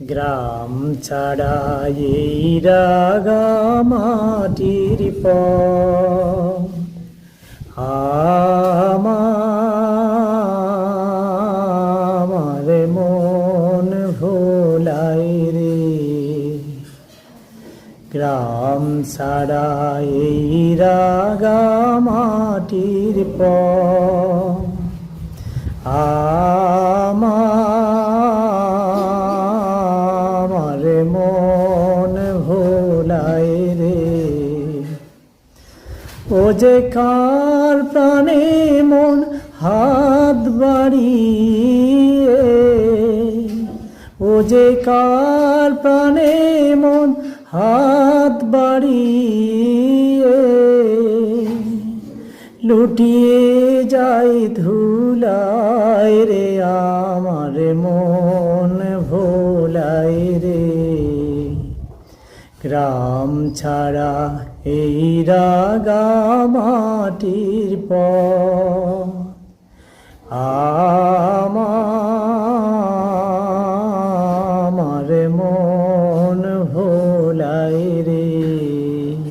গ্রাম ছাড়া এই রাগা মাটির আমার মন ভোলাই রে গ্রাম ছাড়া এই রাগা মাটির পথ ও যে কার প্রাণে মন হাত বাড়িয়ে, ও যে কার প্রাণে মন হাত বাড়িয়ে, লুটিয়ে যাই ধুলায় রে আমার মন ভোলাই রে। গ্রাম ছাড়া এই রাগা মাটির প আমার মন